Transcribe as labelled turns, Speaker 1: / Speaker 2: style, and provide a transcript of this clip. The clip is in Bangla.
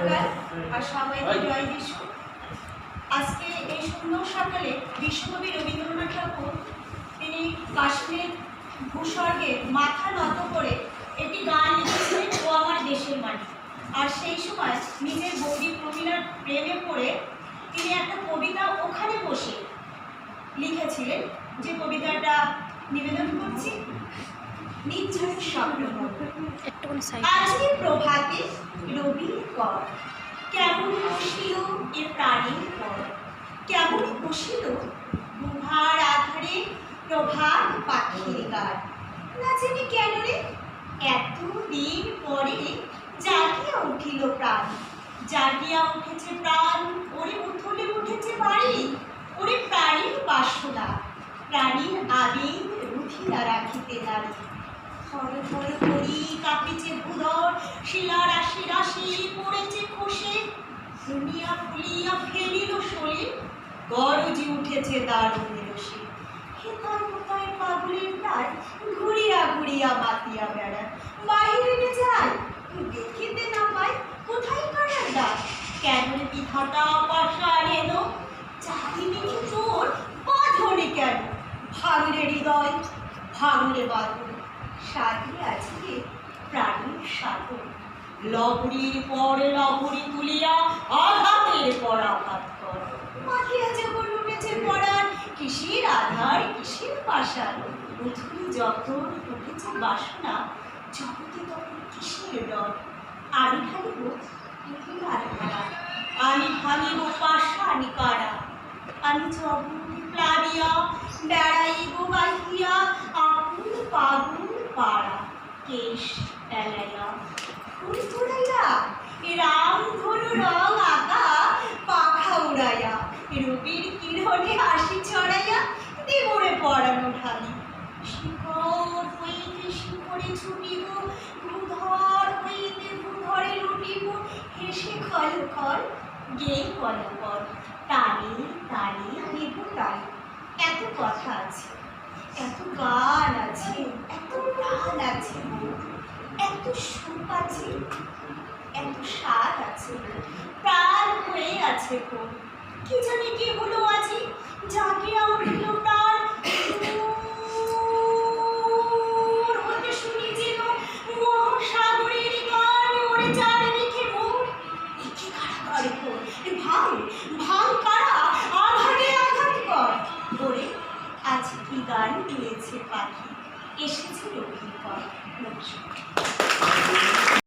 Speaker 1: সকাল আর সবাইকে জয় যিশু আজকে এই সুন্দর সকালে বিশ্বকবি রবীন্দ্রনাথ ঠাকুর, তিনি কাশ্মীর ভূস্বর্গে মাথা নত করে একটি গান লিখেছিলেন, ও আমার দেশের মাটি। আর সেই সময় নিজের বৌদি প্রমীলার প্রেমে পড়ে তিনি একটা কবিতা ওখানে বসে লিখেছিলেন, যে কবিতাটা নিবেদন করছি। নিশ্চয় স্বপ্ন আজকে প্রভাতে রবির কর কেমন বসিল এ প্রাণীর পর কেমন বসিল গুহার আধারে প্রভাত পাখির গান? না জানি কেন রে এতদিন পরে জাগিয়া উঠিল প্রাণ। জাগিয়া উঠেছে প্রাণ ওরে উঠলে উঠেছে বাড়ি ওরে প্রাণীর বাসনা। প্রাণীর আবেগ রুধিরা রাখিতে নারী। ফল ফল করি কাঁপিছে ভুদর শিলা রাশি রাশি পড়েছে খসে। দুনিয়া ফুলিয়া ফেলিল শরীর গরজি উঠেছে দারুণ রসে। হেতায় কোথায় পাগলের প্রায়, ঘুরিয়া ঘুরিয়া মাতিয়া বেড়ায়। বাইরে যায় দেখিতে না পাই, কোথায় কারার ডাক কেন বিধাতা পাশার এলো? চারি দেখি তোর বাঁধনে কেন? ভাঙরে হৃদয় ভাঙরে বাঁধন। সাথে আজকে প্রাণীর সাধন লবরীর পর লবরী তুলিয়া আঘাতের পর আঘাত যখন উঠেছে পড়ার কিসের আধার, কিসের পাশার উঠুনি জগতে আমি ভাঙিব আমি জগৎ প্লাবিয়া, বেড়াইব বাহিয়া, আকুল পাগুল পাড়া কেশ এলাইয়া ফুল ফুরাইয়া রাম ধনু রং আঁকা পাখা উড়াইয়া রূপীর কিরণে হাসি ছড়াইয়া দেবরে পড়ানো ঢালি। শিখর হইতে শিখরে ছুটিব ভূধর হইতে ভূধরে লুটিব, হেসে খল খল গে কল কল টানে টানে নেব টানে এত কথা আছে, এত গান আছে, এত আছে? এত সুখ আছে, এত স্বাদ আছে, প্রাণ হয়ে আছে গো। কি জানি কি হলো আজি, জাগিয়া উঠিল প্রাণ। হতে শুনি ভাঙ ভাঙ কারা? আঘাতে আঘাত কর। ওরে কি গান পাখি? এসেছে লক্ষ্মীর কর নমস্কার